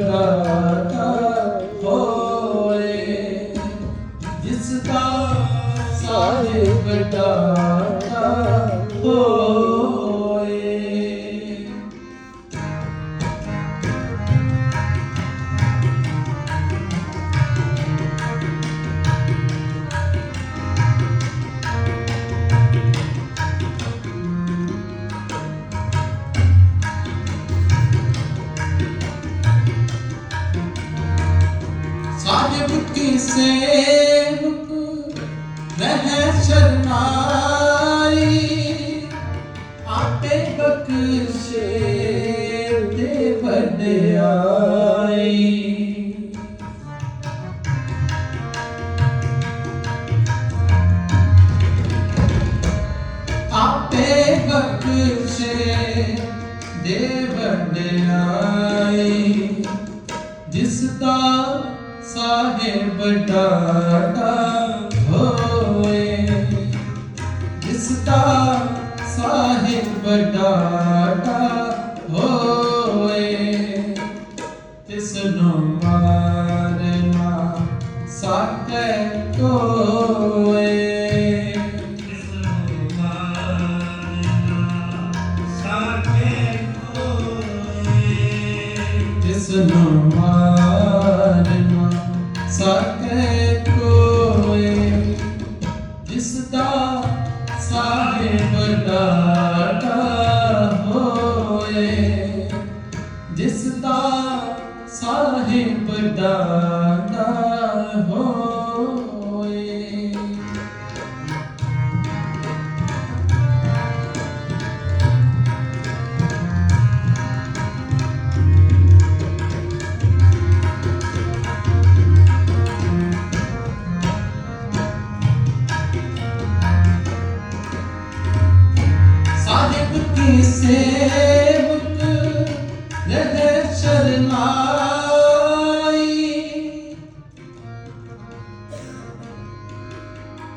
ਬਟਾਤਾ ਹੋਏ ਜਿਸ ਦਾ ਸਾਹਿਬ ਬਟਾਤਾ ਆਪੇ ਬਖਸ਼ੇ ਤੇ ਵਡਿਆਈ ਆਪੇ ਬਖਸ਼ੇ ਦੇ ਵਡਿਆਈ ਜਿਸ ਦਾ ਸਾਹਿਬ ਡਾਟਾ ਸਾਹਿਬ ਡਾਟਾ ਹੋਏ ਤਿਸ ਨੂੰ ਮਾਰਨਾ ਸਾਕੇ ਕੋਏ। ਤਿਸ ਨੂੰ ਮਾਰਨਾ ਸਾਕੇ ਕੋਏ। ਜਿਸ ਨੂੰ ਮਾਰਨਾ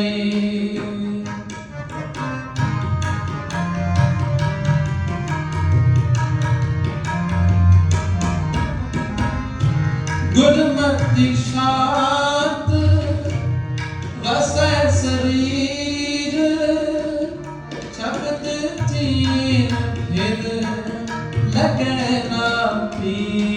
ਵਡਿਆਈ ਗੁਰਮਤਿ ਸ਼ਾਂਤ ਵਸੈ ਸਰੀਰ ਸ਼ਬਦ ਚੀਨ ਫਿਰ ਲਗੈ ਨਾ ਪੀਰ।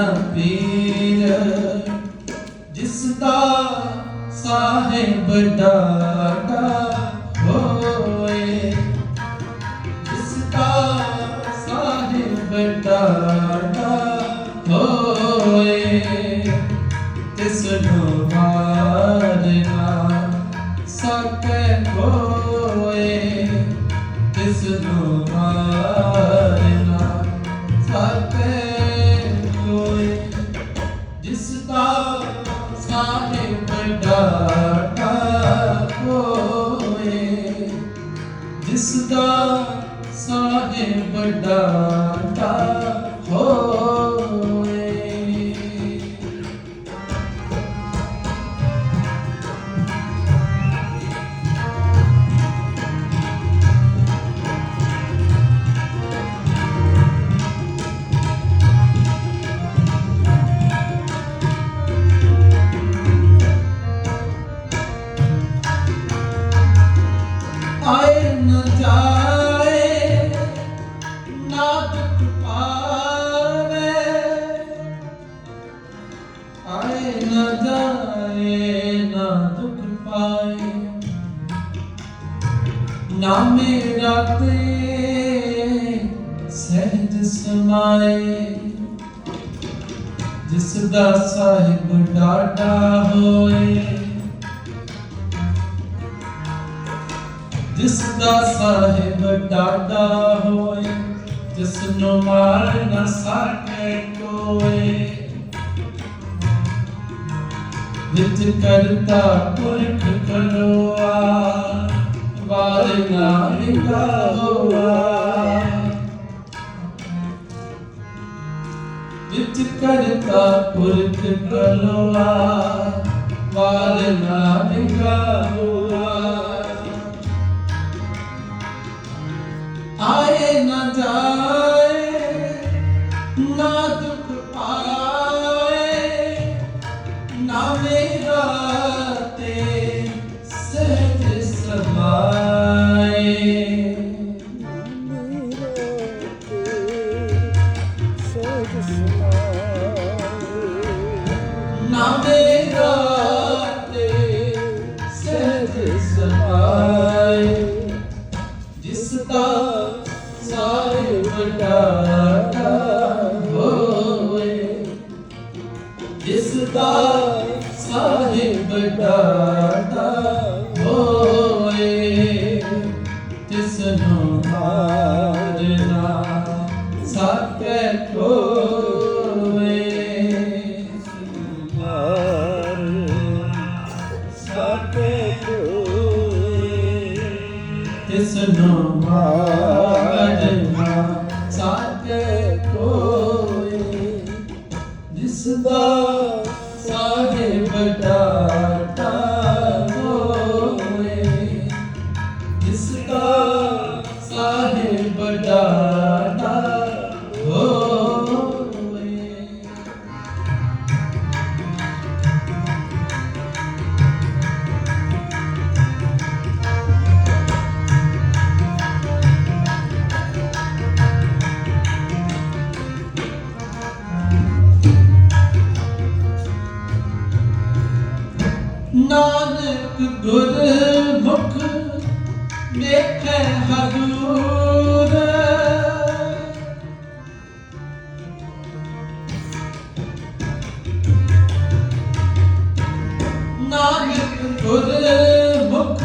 ਨਾ ਪੀਰ, ਜਿਸ ਦਾ ਸਾਹਿਬ ਡਾਟਾ ਹੋਏ, ਜਿਸ ਦਾ ਸਾਹਿਬ ਡਾਟਾ ਹੋਏ ਤਿਸ ਨੂੰ ਮਾਰਨਾ ਸਕੇ ਹੋਏ ਨਾਮੇ ਰਾਤੇ ਸਹਿਜ ਸਮਾਏ। ਜਿਸ ਦਾ ਸਾਹਿਬ ਡਾਡਾ ਹੋਏ। ਜਿਸ ਦਾ ਸਾਹਿਬ ਡਾਡਾ ਹੋਏ, ਜਿਸ ਨੂੰ ਮਾਰ ਨਾ ਸਕੇ ਕੋਏ। ਵਿਚ ਕਰਤਾ ਪੁਰਖ ਕਰੋਆ। ਵਾਰ ਨਾ ਵਿਗਾ ਹੋਆ ਵਿਚ ਕਰਤਾ ਪੁਰਖ ਕਰੋਆ ਤਿਸ ਨੂੰ ਮਾਰਨਾ ਸਾਕੇ ਕੋਏ ਜਿਸ ਦਾ ਸਾਹਿਬ ਡਾਟਾ ਹੋਏ ਜਿਸ ਦਾ ਸਾਹਿਬ ਡਾਟਾ ਨਾਨਕ ਗੁਰ ਹਜੂਰ ਨਾਨਕ ਗੁਰ ਮੁਖ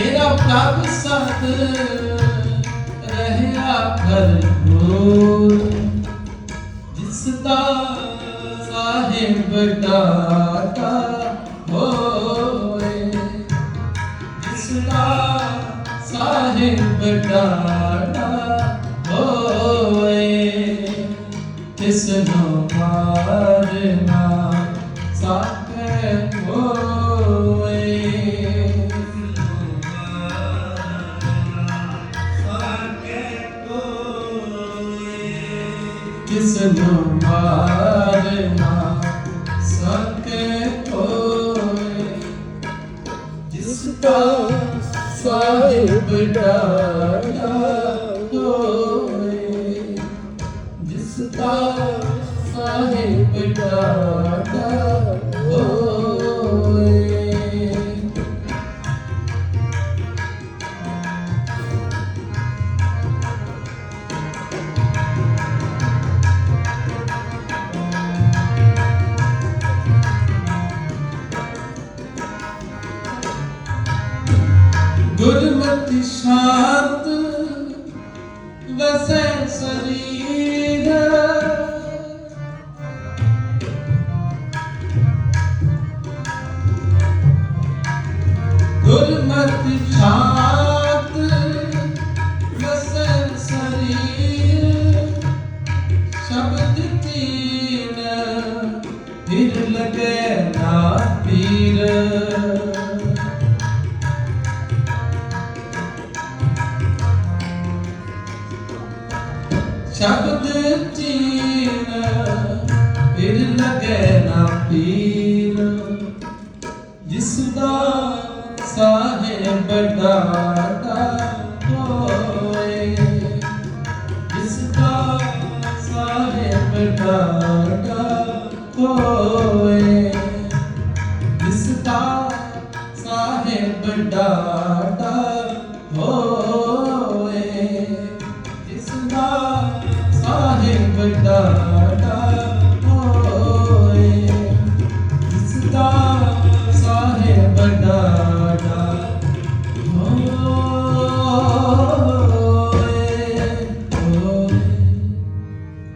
ਮੇਰਾ ਪ੍ਰਭ ਸਤ ਰਹਿਆ ਭਰਪੂਰ। ਜਿਸ ਦਾ ਸਾਹਿਬ ਦਾਤਾ ਹੋਏ। ਜਿਸ ਦਾ ਸਾਹਿਬ ਦਾਤਾ ਹੋਏ। ਤਿਸ ਨੂੰ ਮਾਰਨਾ? ਸਾਕੇ ਕਿਸ ਨੂੰ ਮਾਰਨਾ ਸਕੇ ਕੋਏ ਜਿਸ ਦਾ ਸਾਹਿਬ ਡਾਡਾ ਹੋਏ। ਜਿਸ ਦਾ ਸਾਹਿਬ ਡਾਡਾ ਸ਼ਾਂਤ ਵਸੈ ਸਰੀਰ। ਗੁਰਮਤਿ ਸ਼ਾਂਤ ਵਸੈ ਸਰੀਰ। ਸ਼ਬਦ ਤੀਨ ਫਿਰ ਲਗੇ ਨਾ ਪੀਰ ਜਿਸ ਦਾ ਸਾਹਿਬ ਡਾਟਾ ਹੋਏ, ਜਿਸ ਦਾ ਸਾਹਿਬ ਡਾਟਾ ਹੋਏ, ਜਿਸ ਦਾ ਸਾਹਿਬ ਡਾਟਾ ਹੋਏ, ਜਿਸ ਦਾ ਸਾਹਿਬ ਡਾਟਾ